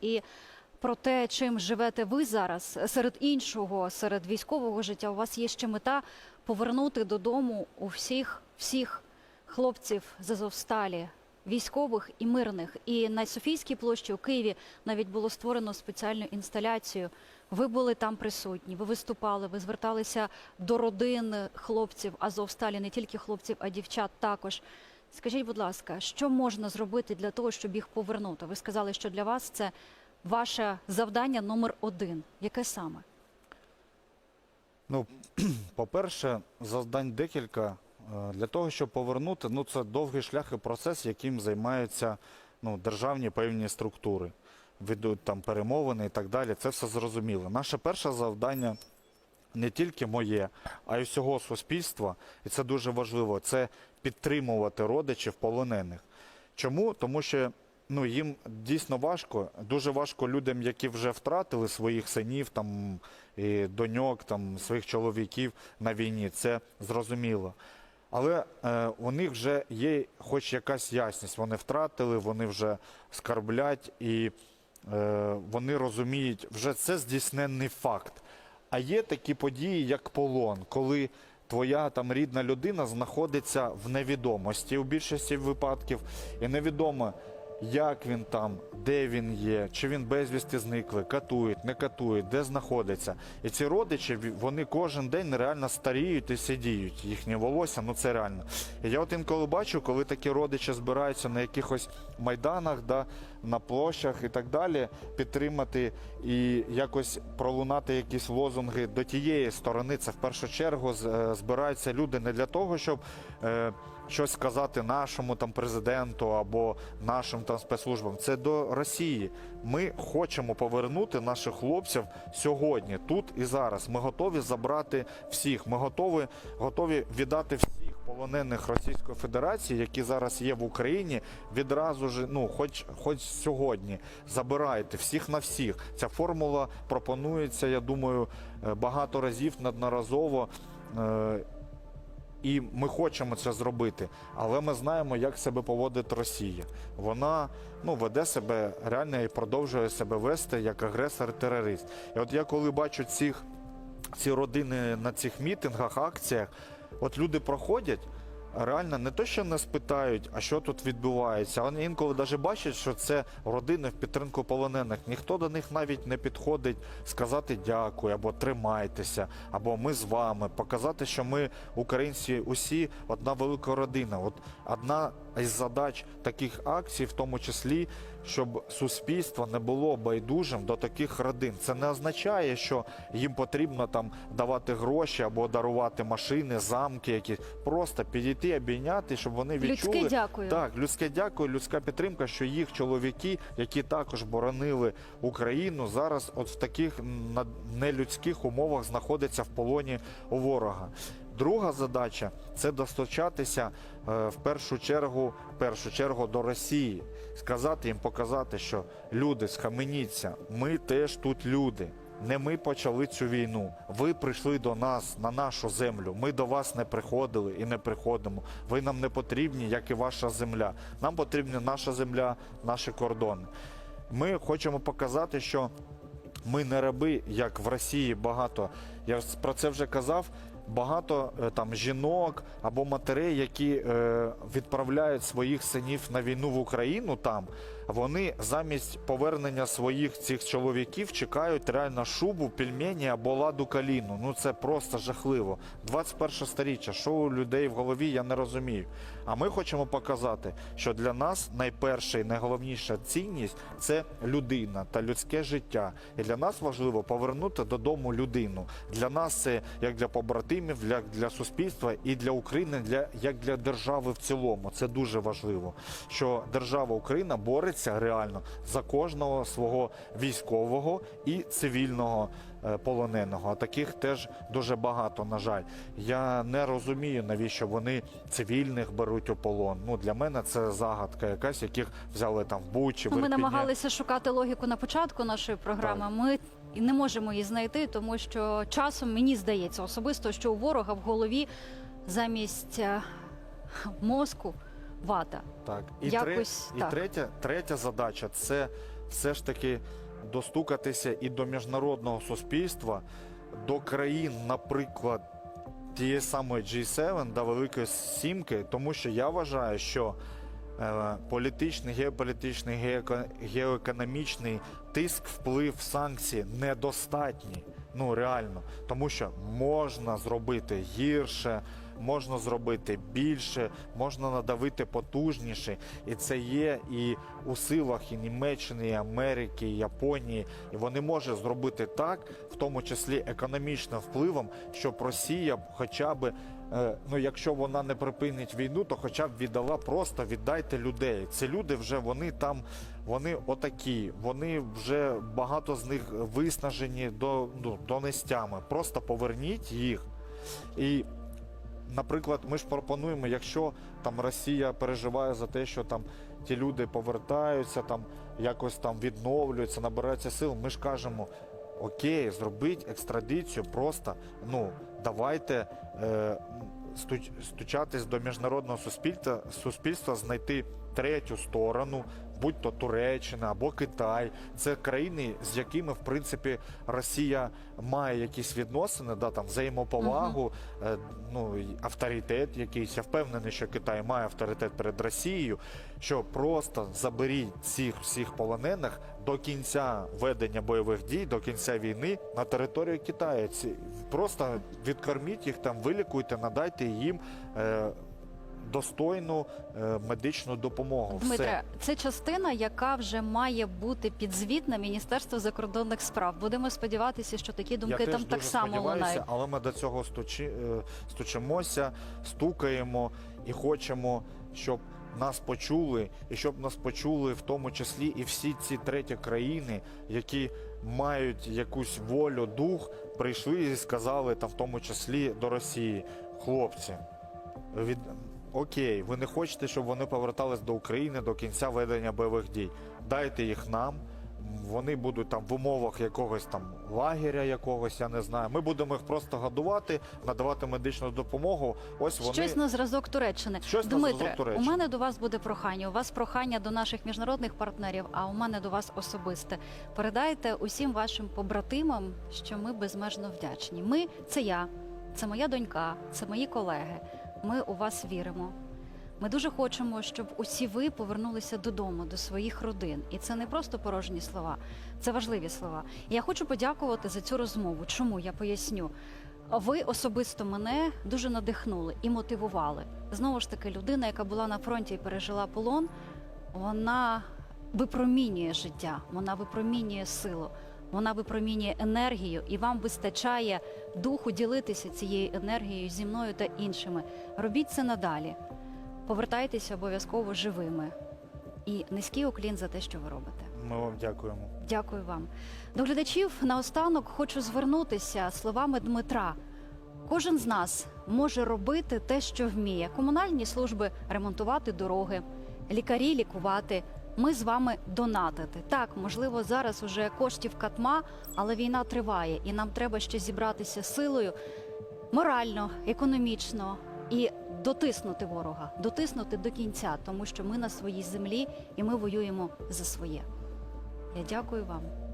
І про те, чим живете ви зараз, серед іншого, серед військового життя, у вас є ще мета повернути додому у всіх всіх хлопців з Азовсталі, військових і мирних. І на Софійській площі у Києві навіть було створено спеціальну інсталяцію. Ви були там присутні, ви виступали, ви зверталися до родин хлопців Азовсталі, не тільки хлопців, а дівчат також. Скажіть, будь ласка, що можна зробити для того, щоб їх повернути? Ви сказали, що для вас це ваше завдання номер один. Яке саме? Ну, по-перше, завдань декілька. Е, Для того, щоб повернути, ну це довгий шлях і процес, яким займаються ну, державні певні структури. Ведуть там перемовини і так далі. Це все зрозуміло. Наше перше завдання не тільки моє, а й всього суспільства, і це дуже важливо. Це підтримувати родичів полонених. Чому? Тому що ну, їм дійсно важко, дуже важко людям, які вже втратили своїх синів, там, і доньок, там, своїх чоловіків на війні. Це зрозуміло. Але е, у них вже є хоч якась ясність. Вони втратили, вони вже скарблять і е, вони розуміють, вже це здійсненний факт. А є такі події, як полон, коли твоя там рідна людина знаходиться в невідомості у більшості випадків, і невідомо, як він там, де він є, чи він безвісти зникли, катують, не катують, де знаходиться. І ці родичі вони кожен день реально старіють і сидіють. Їхнє волосся, ну це реально. І я от інколи бачу, коли такі родичі збираються на якихось майданах, да, на площах і так далі, підтримати і якось пролунати якісь лозунги до тієї сторони. Це в першу чергу е, збираються люди не для того, щоб. Е, Щось сказати нашому там президенту або нашим там спецслужбам. Це до Росії. Ми хочемо повернути наших хлопців сьогодні, тут і зараз. Ми готові забрати всіх. Ми готові, готові віддати всіх полонених Російської Федерації, які зараз є в Україні, відразу ж, ну, хоч, хоч сьогодні. Забирайте всіх на всіх. Ця формула пропонується, я думаю, е, багато разів неодноразово. І ми хочемо це зробити, але ми знаємо, як себе поводить Росія. Вона ну веде себе реально і продовжує себе вести як агресор-терорист. І от я коли бачу цих ці родини на цих мітингах, акціях, от люди проходять. Реально не то, що не спитають, а що тут відбувається. Вони інколи навіть бачать, що це родини в підтримку полонених. Ніхто до них навіть не підходить сказати дякую, або тримайтеся, або ми з вами, показати, що ми, українці, усі одна велика родина. От одна із задач таких акцій, в тому числі, щоб суспільство не було байдужим до таких родин. Це не означає, що їм потрібно там давати гроші або дарувати машини, замки, якісь просто підійти, обійняти, щоб вони відчули. Людське дякую. Так, людське дякую, людська підтримка, що їх чоловіки, які також боронили Україну, зараз от в таких нелюдських умовах знаходяться в полоні у ворога. Друга задача це достучатися е, в першу чергу, в першу чергу до Росії, сказати їм, показати, що люди, схаменіться, ми теж тут люди. Не ми почали цю війну. Ви прийшли до нас на нашу землю. Ми до вас не приходили і не приходимо. Ви нам не потрібні, як і ваша земля. Нам потрібна наша земля, наші кордони. Ми хочемо показати, що ми не раби, як в Росії багато. Я про це вже казав. Багато е, там жінок або матерей, які е, відправляють своїх синів на війну в Україну там. Вони замість повернення своїх цих чоловіків чекають реально шубу, пельмені або ладу каліну. Ну це просто жахливо. 21 сторіччя, що у людей в голові, я не розумію. А ми хочемо показати, що для нас найперша і найголовніша цінність це людина та людське життя. І для нас важливо повернути додому людину. Для нас це як для побратимів, як для суспільства і для України, для як для держави в цілому. Це дуже важливо, що держава Україна бореться реально за кожного свого військового і цивільного е, полоненого. А таких теж дуже багато. На жаль, я не розумію, навіщо вони цивільних беруть у полон. Ну для мене це загадка, якась яких взяли там в Бучі. Ну, ми намагалися шукати логіку на початку нашої програми. Ми і не можемо її знайти, тому що часом мені здається особисто, що у ворога в голові замість е, мозку вата. Так, і, Якось тре- і так. третя, третя задача це все ж таки достукатися і до міжнародного суспільства, до країн, наприклад, тієї самої G7, да, Великої Сімки, тому що я вважаю, що е, політичний, геополітичний, геоко- геоекономічний тиск, вплив, санкції недостатні. Ну реально, тому що можна зробити гірше, можна зробити більше, можна надавити потужніше, і це є і у силах і Німеччини, і Америки, і Японії. І вони можуть зробити так, в тому числі економічним впливом, щоб Росія хоча б, е, ну якщо вона не припинить війну, то хоча б віддала просто віддайте людей. Ці люди вже вони там, вони отакі, вони вже багато з них виснажені до ну, донестями. Просто поверніть їх і. Наприклад, ми ж пропонуємо, якщо там Росія переживає за те, що там ті люди повертаються, там якось там відновлюються, набираються сил, ми ж кажемо, окей, зробіть екстрадицію, просто ну давайте е, стучатись до міжнародного суспільства, суспільства, знайти третю сторону, будь то Туреччина або Китай. Це країни, з якими в принципі Росія має якісь відносини, да там взаємоповагу, е, ну авторитет якийсь. Я впевнений, що Китай має авторитет перед Росією. Що просто заберіть цих всіх полонених до кінця ведення бойових дій, до кінця війни на територію Китаю. Ці просто відкорміть їх там, вилікуйте, надайте їм. Е, Достойну е, медичну допомогу. Дмитре, це частина, яка вже має бути підзвітна Міністерству закордонних справ. Будемо сподіватися, що такі думки Я там теж так дуже само сподіваюся, лунають. але ми до цього стучи, е, стучимося, стукаємо і хочемо, щоб нас почули, і щоб нас почули в тому числі і всі ці треті країни, які мають якусь волю, дух, прийшли і сказали там, в тому числі до Росії, хлопці, від окей, ви не хочете, щоб вони повертались до України до кінця ведення бойових дій. Дайте їх нам. Вони будуть там в умовах якогось там лагеря, якогось, я не знаю. Ми будемо їх просто годувати, надавати медичну допомогу. Ось вони Щось на зразок Туреччини. Щось на Дмитре, зразок Туреччини. у мене до вас буде прохання. У вас прохання до наших міжнародних партнерів, а у мене до вас особисте. Передайте усім вашим побратимам, що ми безмежно вдячні. Ми це я, це моя донька, це мої колеги. Ми у вас віримо. Ми дуже хочемо, щоб усі ви повернулися додому, до своїх родин. І це не просто порожні слова, це важливі слова. І я хочу подякувати за цю розмову. Чому я поясню? Ви особисто мене дуже надихнули і мотивували. Знову ж таки, людина, яка була на фронті і пережила полон, вона випромінює життя, вона випромінює силу, вона випромінює енергію, і вам вистачає духу ділитися цією енергією зі мною та іншими. Робіть це надалі. Повертайтеся обов'язково живими. І низький уклін за те, що ви робите. ми вам дякуємо. Дякую вам. До глядачів наостанок хочу звернутися словами Дмитра. Кожен з нас може робити те, що вміє. Комунальні служби ремонтувати дороги, лікарі лікувати. Ми з вами донатити. Так, можливо, зараз уже коштів катма, але війна триває, і нам треба ще зібратися силою морально, економічно і дотиснути ворога, дотиснути до кінця, тому що ми на своїй землі і ми воюємо за своє. Я дякую вам.